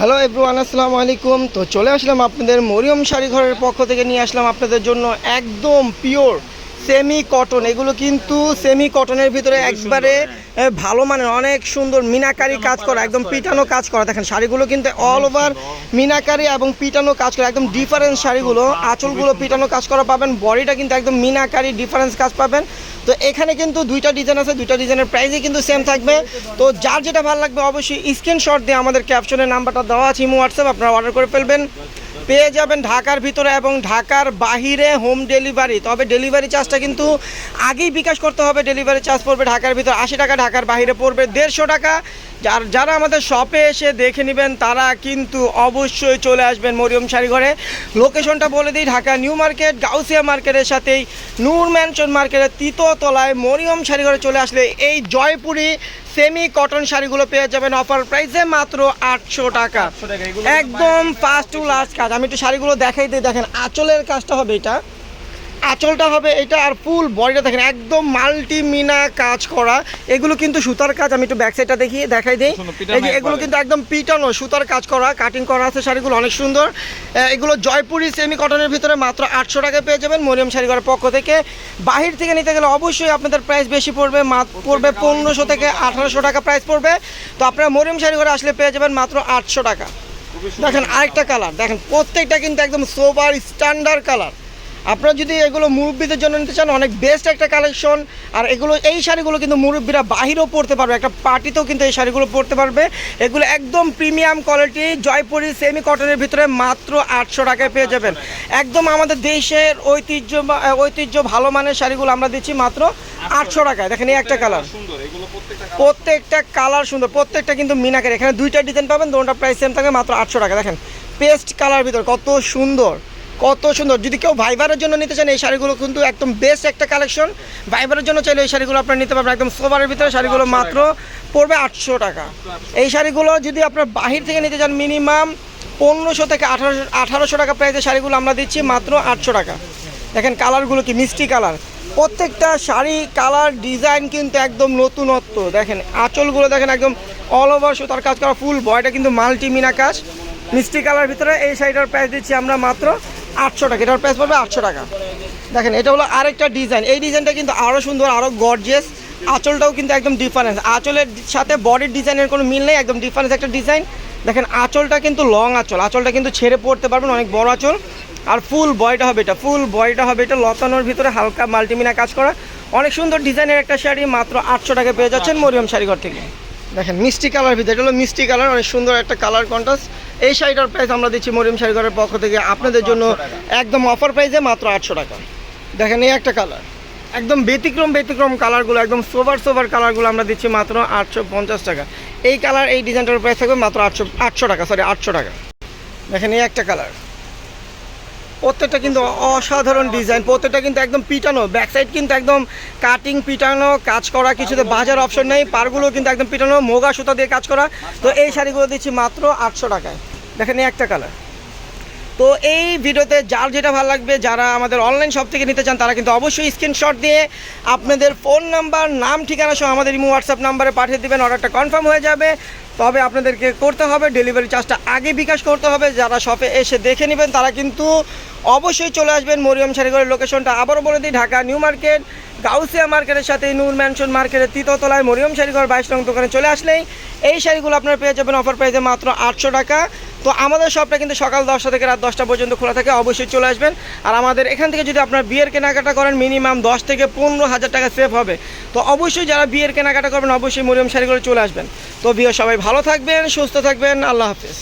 Hello everyone আসসালামু আলাইকুম। তো চলে আসলাম আপনাদের মরিয়ম শাড়ি ঘরের পক্ষ থেকে নিয়ে আসলাম আপনাদের জন্য একদম পিওর সেমি কটন এগুলো কিন্তু সেমি কটনের ভিতরে একবারে ভালো মানের অনেক সুন্দর মিনাকারি কাজ করা একদম পিটানো কাজ করা। দেখেন শাড়িগুলো কিন্তু অল ওভার মিনাকারি এবং পিটানো কাজ করা একদম ডিফারেন্স শাড়িগুলো। আঁচলগুলো পিটানো কাজ করা পাবেন বডিটা কিন্তু একদম মিনাকারি ডিফারেন্স কাজ পাবেন। তো এখানে কিন্তু দুইটা ডিজাইন আছে, দুইটা ডিজাইনের প্রাইসই কিন্তু সেম থাকবে। তো যার যেটা ভালো লাগবে অবশ্যই স্ক্রিনশট দিয়ে আমাদের ক্যাপশনের নাম্বারটা দেওয়া আছে, ইমো হোয়াটসঅ্যাপ আপনারা অর্ডার করে ফেলবেন। পেয়ে যাবেন ঢাকার ভিতরে এবং ঢাকার বাহিরে হোম ডেলিভারি। তবে ডেলিভারি চার্জটা কিন্তু আগেই বিকাশ করতে হবে। ডেলিভারি চার্জ পড়বে ঢাকার ভিতরে আশি টাকা, ঢাকার বাহিরে পড়বে দেড়শো টাকা। যার যারা আমাদের শপে এসে দেখে নেবেন, তারা কিন্তু অবশ্যই চলে আসবেন মরিয়ম শাড়িঘরে। লোকেশনটা বলে দিই, ঢাকা নিউ মার্কেট, গাউসিয়া মার্কেটের সাথেই নূর ম্যানশন মার্কেটের তৃতীয়তলায় মরিয়ম শাড়িঘরে চলে আসলে এই জয়পুরি সেমি কটন শাড়িগুলো পেয়ে যাবেন অফার প্রাইসে মাত্র আটশো টাকা। একদম ফার্স্ট টু লাস্ট কাজ। আমি একটু শাড়িগুলো দেখাই দিই দেখেন আঁচলের কাজটা হবে এটা। আঁচলটা হবে এটা আর ফুল বডিটা দেখেন একদম মাল্টি মিনা কাজ করা। এগুলো কিন্তু সুতার কাজ আমি একটু ব্যাক সাইডটা দেখি দেখাই দিই। এই যে এগুলো কিন্তু একদম পিটানো সুতার কাজ করা কাটিং করা আছে শাড়িগুলো অনেক সুন্দর। এগুলো জয়পুরি সেমি কটনের ভিতরে মাত্র আটশো টাকা পেয়ে যাবেন মরিয়ম শাড়িঘরের পক্ষ থেকে। বাহির থেকে নিতে গেলে অবশ্যই আপনাদের প্রাইস বেশি পড়বে পড়বে পনেরোশো থেকে আঠারোশো টাকা প্রাইস পড়বে। তো আপনারা মরিয়ম শাড়িঘরে আসলে পেয়ে যাবেন মাত্র আটশো টাকা। দেখেন আরেকটা কালার দেখেন প্রত্যেকটা কিন্তু একদম সোবার স্ট্যান্ডার্ড কালার আপনারা যদি এগুলো মুরব্বীদের জন্য নিতে চান অনেক বেস্ট একটা কালেকশন আর এগুলো এই শাড়িগুলো কিন্তু মুরব্বীরা বাহিরেও পরতে পারবে। একটা পার্টিতেও কিন্তু এই শাড়িগুলো পরতে পারবে। এগুলো একদম প্রিমিয়াম কোয়ালিটি জয়পুরি সেমি কটনের ভিতরে মাত্র আটশো টাকায় পেয়ে যাবেন। একদম আমাদের দেশের ঐতিহ্য ঐতিহ্য ভালো মানের শাড়িগুলো আমরা দিচ্ছি মাত্র আটশো টাকায়। দেখেন এই একটা কালার প্রত্যেকটা প্রত্যেকটা কালার সুন্দর প্রত্যেকটা কিন্তু মিনাকের। এখানে দুইটা ডিজাইন পাবেন দুটা প্রাইস সেম থাকবে মাত্র আটশো টাকা দেখেন পেস্ট কালার ভিতর কত সুন্দর। কত সুন্দর। যদি কেউ ভাইবারের জন্য নিতে চান এই শাড়িগুলো কিন্তু একদম বেস্ট একটা কালেকশন ভাইবারের জন্য চাইলে এই শাড়িগুলো আপনারা নিতে পারবেন। একদম সোবারের ভিতরে শাড়িগুলো মাত্র পড়বে আটশো টাকা। এই শাড়িগুলো যদি আপনার বাহির থেকে নিতে চান মিনিমাম পনেরোশো থেকে আঠারোশো আঠারোশো টাকা প্রাইসের শাড়িগুলো আমরা দিচ্ছি মাত্র আটশো টাকা। দেখেন কালারগুলো কি মিষ্টি কালার প্রত্যেকটা শাড়ি কালার ডিজাইন কিন্তু একদম নতুনত্ব। দেখেন আঁচলগুলো দেখেন একদম অল ওভার সুতার কাজ করা ফুল বয়টা কিন্তু মাল্টি মিনা কাজ। মিষ্টি কালার ভিতরে এই শাড়িটার প্রাইস দিচ্ছি আমরা মাত্র আটশো টাকা, এটার প্রাইস পড়বে আটশো টাকা। দেখেন, এটা হলো আরেকটা ডিজাইন এই ডিজাইনটা কিন্তু আরও সুন্দর আরও গর্জিয়াস আঁচলটাও কিন্তু একদম ডিফারেন্স আঁচলের সাথে বডির ডিজাইনের কোনো মিল নেই, একদম ডিফারেন্স একটা ডিজাইন দেখেন, আঁচলটা কিন্তু লং আঁচল। আঁচলটা কিন্তু ছেড়ে পড়তে পারবেন, অনেক বড় আঁচল। আর ফুল বয়টা হবে এটা ফুল বয়টা হবে এটা লতানোর ভিতরে হালকা মাল্টিমিনা কাজ করা। অনেক সুন্দর ডিজাইনের একটা শাড়ি, মাত্র আটশো টাকা পেয়ে যাচ্ছেন মরিয়ম শাড়িঘর থেকে। দেখেন মিষ্টি কালার ভিতরে এটা হলো মিষ্টি কালার অনেক সুন্দর একটা কালার কন্ট্রাস্ট এই শাড়িটার প্রাইস আমরা দিচ্ছি মরিম শাড়িঘরের পক্ষ থেকে আপনাদের জন্য একদম অফার প্রাইসে মাত্র আটশো টাকা। দেখেন এই একটা কালার। একদম ব্যতিক্রম ব্যতিক্রম কালারগুলো একদম সোভার সোভার কালারগুলো আমরা দিচ্ছি মাত্র আটশো পঞ্চাশ টাকা। এই কালার এই ডিজাইনটার প্রাইস থাকবে মাত্র আটশো আটশো টাকা সরি আটশো টাকা। দেখেন এই একটা কালার। প্রত্যেকটা কিন্তু অসাধারণ ডিজাইন, প্রত্যেকটা কিন্তু একদম পিটানো ব্যাক সাইড কিন্তু একদম কাটিং পিটানো, কাজ করা, কিছুতে বাজার অপশন নেই পারগুলো কিন্তু একদম পিটানো, মোগা সুতা দিয়ে কাজ করা। তো এই শাড়িগুলো দিচ্ছি মাত্র আটশো টাকায়। দেখেন একটা কালার তো এই ভিডিওতে যার যেটা ভালো লাগবে, যারা আমাদের অনলাইন শপ থেকে নিতে চান, তারা কিন্তু অবশ্যই স্ক্রিনশট দিয়ে আপনাদের ফোন নাম্বার নাম, ঠিকানা সহ আমাদের ইমো হোয়াটসঅ্যাপ নাম্বারে পাঠিয়ে দেবেন। অর্ডারটা কনফার্ম হয়ে যাবে। তবে আপনাদেরকে করতে হবে ডেলিভারি চার্জটা আগে বিকাশ করতে হবে। যারা শপে এসে দেখে নেবেন, তারা কিন্তু অবশ্যই চলে আসবেন মরিয়ম শাড়িঘরের লোকেশনটা আবারও বলে দিই, ঢাকা নিউ মার্কেট, গাউসিয়া মার্কেটের সাথে নূর ম্যানশন মার্কেটের তৃতীয়তলায় মরিয়ম শাড়িঘর বাইশ রং দোকানে চলে আসলেই এই শাড়িগুলো আপনারা পেয়ে যাবেন। অফার প্রাইসে মাত্র আটশো টাকা। তো আমাদের শপটা কিন্তু সকাল দশটা থেকে রাত দশটা পর্যন্ত খোলা থাকে, অবশ্যই চলে আসবেন। আর আমাদের এখান থেকে যদি আপনার বিয়ের কেনাকাটা করেন মিনিমাম দশ থেকে পনেরো হাজার টাকা সেভ হবে। তো অবশ্যই যারা বিয়ের কেনাকাটা করবেন, অবশ্যই মরিয়ম শাড়িগুলো চলে আসবেন। তো বিয়ে সবাই ভালো থাকবেন, সুস্থ থাকবেন, আল্লাহ হাফেজ।